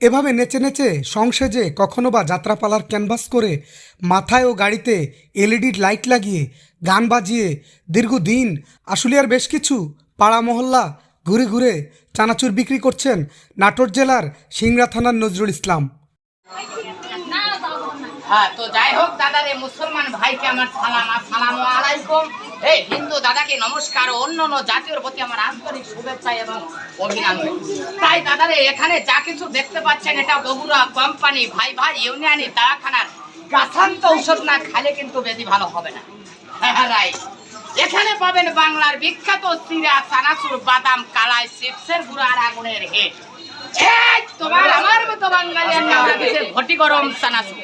এভাবে নেচে নেচে সংসেজে কখনো বা যাত্রাপালার ক্যানভাস করে মাথায় ও গাড়িতে এলইডি লাইট লাগিয়ে গান বাজিয়ে দীর্ঘদিন আশুলিয়ার বেশ কিছু পাড়া মহল্লা ঘুরে ঘুরে চানাচুর বিক্রি করছেন নাটোর জেলার সিংড়া থানার নজরুল ইসলাম। হ্যাঁ তো যাই হোক দাদা রে, মুসলমান ভাইকে আমার সালাম, আসসালাম আলাইকুম। এই হিন্দু দাদাকে নমস্কার অন্য অন্য জাতির প্রতি আমার আন্তরিক শুভেচ্ছা এবং অভিনন্দন। তাই দাদারে এখানে যা কিছু দেখতে পাচ্ছেন এটা বগুড়া কোম্পানি ভাই ভাই ইউনিয়নি দাওয়াখানার গাছান্ত ঔষধ না খালে কিন্তু বেশি ভালো হবে না। হ্যাঁ হ্যাঁ রাইট। এখানে পাবেন বাংলার বিখ্যাত সিরা সানাসুর বাদাম, কালাই, চিপসের গুঁড়ো আর আগুনের হেট। তোমার, আমার মতো বাঙালি ঘটি গরম চানাচুর।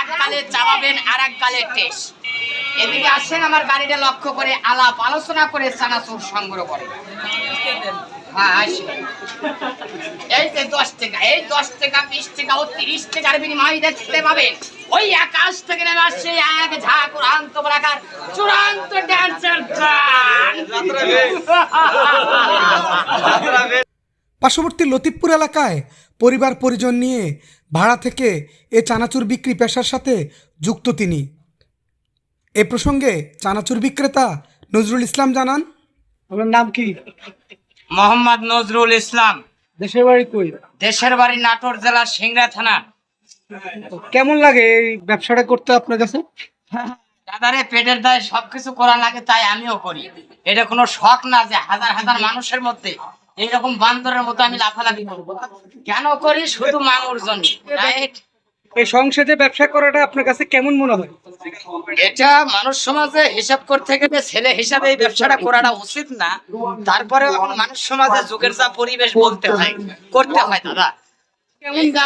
এক কালে চাবাবেন আর এক টেস্ট এদিকে আসেন, আমার গাড়িটা লক্ষ্য করে আলাপ আলোচনা করে চানাচুর সংগ্রহ করে। হ্যাঁ এই দশ টাকা, এই দশ টাকা, বিশ টাকা ও তিরিশ দেখতে পাবেন, ওই থেকে আসছে চূড়ান্ত পার্শ্ববর্তী লতিফপুর এলাকায় পরিবার পরিজন নিয়ে ভাড়া থেকে এ চানাচুর বিক্রি পেশার সাথে যুক্ত তিনি। এ প্রসঙ্গে চানাচুর বিক্রেতা নজরুল ইসলাম জানান আপনার নাম কি? মোহাম্মদ নজরুল ইসলাম। দেশের বাড়ি কই? দেশের বাড়ি নাটোর জেলার সিংড়া থানা। কেমন লাগে এই ব্যবসাটা করতে আপনার কাছে? দাদারে পেটের দায়ে সবকিছু করা লাগে তাই আমিও করি। এটা কোনো শখ না যে হাজার হাজার মানুষের মধ্যে এইরকম বান্দরের মতো আমি লাফালাফি করব। কেন করি? শুধু মানুষ জন্য? এই সংসদে ব্যবসা করাটা আপনার কাছে কেমন মনে হয়? এটা মানুষ সমাজে হিসাব করতে গেলে ছেলে হিসাবে এই ব্যবসাটা করাটা উচিত না। তারপরে এখন মানুষ সমাজে যুগের যা পরিবেশ বলতে হয় করতে হয় দাদা।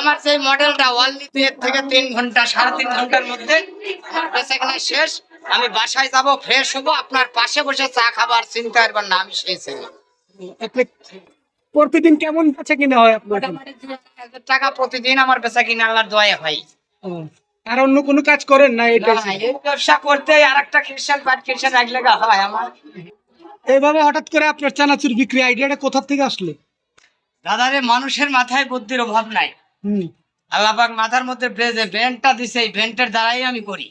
আমার মডেলটা দুই থেকে তিন ঘণ্টা সাড়ে তিন ঘণ্টার মধ্যে আমার বেচাকেনা শেষ। আমি বাসায় যাব ফ্রেশ হব আপনার পাশে বসে চা খাবার চিন্তা করবার না আমি সেই ছেলে। প্রতিদিন কেমন বেচা কিনা হয় আপনার? টাকা প্রতিদিন আমার বেচা কিনা আল্লাহর দোয়ায় হয়। আর অন্য কোনো কাজ করেন না এটা ব্যবসা করতে আর একটা খ্রিস্টান পাট খ্রিস্টান এক লেগা হয় আমার। এইভাবে হঠাৎ করে আপনার চানাচুর বিক্রি আইডিয়াটা কোথা থেকে আসলে? দাদারে মানুষের মাথায় বুদ্ধির অভাব নাই। হুম। আল্লাপাক মাথার মধ্যে ব্রেজে ভেন্টটা দিছে এই ভেন্টের দ্বারাই আমি করি।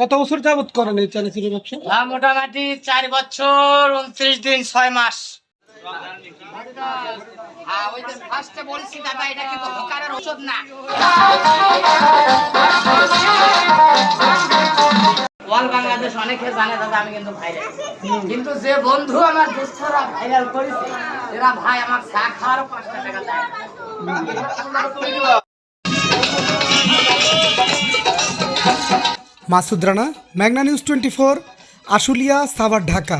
কত বছর যাবত করেন এই চানাচুরের ব্যবসা? মোটামুটি চার বছর উনত্রিশ দিন ছয় মাস। হ্যাঁ, ওই যে ফার্স্টে বলছি দাদা এটা কিন্তু ওষুধ না? অল বাংলাদেশ অনেকে জানে দাদা আমি কিন্তু ভাইরাল। কিন্তু যে বন্ধু আমার দুস্থরা ভাইরাল করেছে এরা ভাই আমার চা খাওয়ারও পাঁচটা টাকা দেয় Masud Rana Magna news twenty four Ashulia Savar Dhaka.